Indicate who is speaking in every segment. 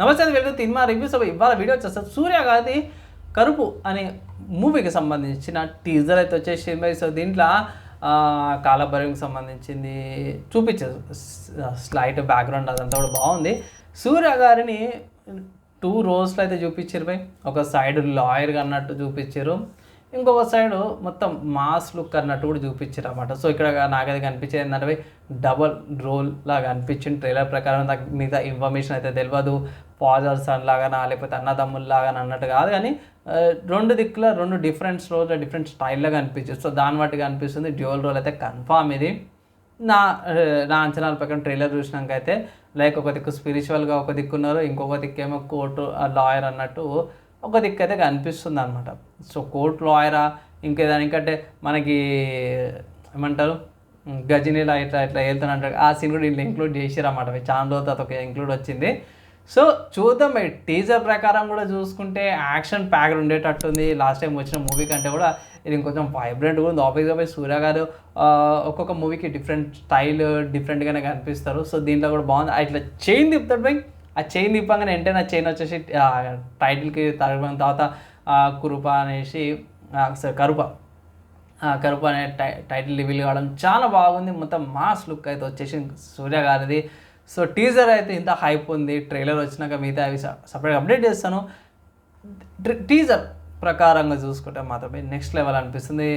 Speaker 1: నమస్తే వెళ్తూ cinema reviews ఇవాళ వీడియో వచ్చేస్తారు సూర్యగాది కరుపు అనే మూవీకి సంబంధించిన టీజర్ అయితే వచ్చేసి సో దీంట్లో కాలభైరవికి సంబంధించింది చూపించారు స్లైట్ బ్యాక్గ్రౌండ్ అదంతా కూడా బాగుంది. సూర్య గారిని టూ రోల్స్లో అయితే చూపించారు భయ్ ఒక సైడ్ లాయర్గా అన్నట్టు చూపించారు. ఇంకొక సైడ్ మొత్తం మాస్ లుక్ అన్నట్టు కూడా చూపించారు అనమాట సో ఇక్కడ నాకైతే కనిపించేది ఏంటంటే డబల్ రోల్ లాగా అనిపించింది. ట్రైలర్ ప్రకారం నాకు మిగతా ఇన్ఫర్మేషన్ అయితే తెలియదు పాజర్స్ లాగానా లేకపోతే అన్నదమ్ముల్లాగా అన్నట్టు కాదు కానీ రెండు దిక్కుల రెండు డిఫరెంట్ రోల్ డిఫరెంట్ స్టైల్లో కనిపించదు సో దాన్ని బట్టి కనిపిస్తుంది. డ్యూయల్ రోల్ అయితే కన్ఫామ్ ఇది. నా నా అంచనాల ప్రకారం ట్రైలర్ చూసినాక అయితే లైక్ ఒక దిక్కు స్పిరిచువల్గా ఒక దిక్కు ఉన్నారు ఇంకొక దిక్కు ఏమో కోర్టు లాయర్ అన్నట్టు ఒక దిక్కు అయితే కనిపిస్తుంది అనమాట సో కోర్టు లాయరా ఇంకేదానికంటే మనకి ఏమంటారు? గజనీలా ఇట్లా ఇట్లా వెళ్తున్నట్టు ఆ సీన్ కూడా వీళ్ళు ఇంక్లూడ్ చేసారు అన్నమాట. చాలా రోజు తర్వాత ఒక ఇంక్లూడ్ వచ్చింది. సో చూద్దాం టీజర్ ప్రకారం కూడా చూసుకుంటే యాక్షన్ ప్యాక్డ్ ఉండేటట్టుంది. లాస్ట్ టైం వచ్చిన మూవీ కంటే కూడా ఇది ఇంకొంచెం వైబ్రెంట్ ఉంది. ఆఫీస్ ఆఫీస్ సూర్య గారు ఒక్కొక్క మూవీకి డిఫరెంట్ స్టైల్ డిఫరెంట్గానే కనిపిస్తారు. సో దీంట్లో కూడా బాగుంది. అట్లా ఇట్లా చైన్ తిప్పుతాడు బై ఆ చైన్ తిప్పగానే వెంటనే నా చైన్ వచ్చేసి టైటిల్కి తగిలిన తర్వాత కురుప అనేసి ఆ, sorry, కరుప. అనే టై టైటిల్ రివీల్ కావడం చాలా బాగుంది. మొత్తం మాస్ లుక్ అయితే వచ్చేసి సూర్య గారిది. సో టీజర్ అయితే ఇంత హైప్ ఉంది ట్రైలర్ వచ్చినాక మిగతా అవి సపరేట్గా అప్డేట్ చేస్తాను. టీజర్ ప్రకారంగా చూసుకుంటే మాత్రమే నెక్స్ట్ లెవెల్ అనిపిస్తుంది.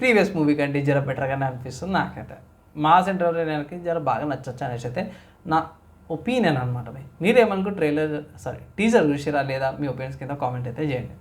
Speaker 1: ప్రీవియస్ మూవీ కంటే జర బెటర్గానే అనిపిస్తుంది నాకైతే. మా ఎంటర్టైనర్కి జర బాగా నచ్చచ్చు అనేసి అయితే నా ఒపీనియన్ అనమాట మీరేమనుకో ట్రైలర్ సారీ టీజర్ చూసిరా లేదా మీ ఒపీనియన్స్ కింద కామెంట్ అయితే చేయండి.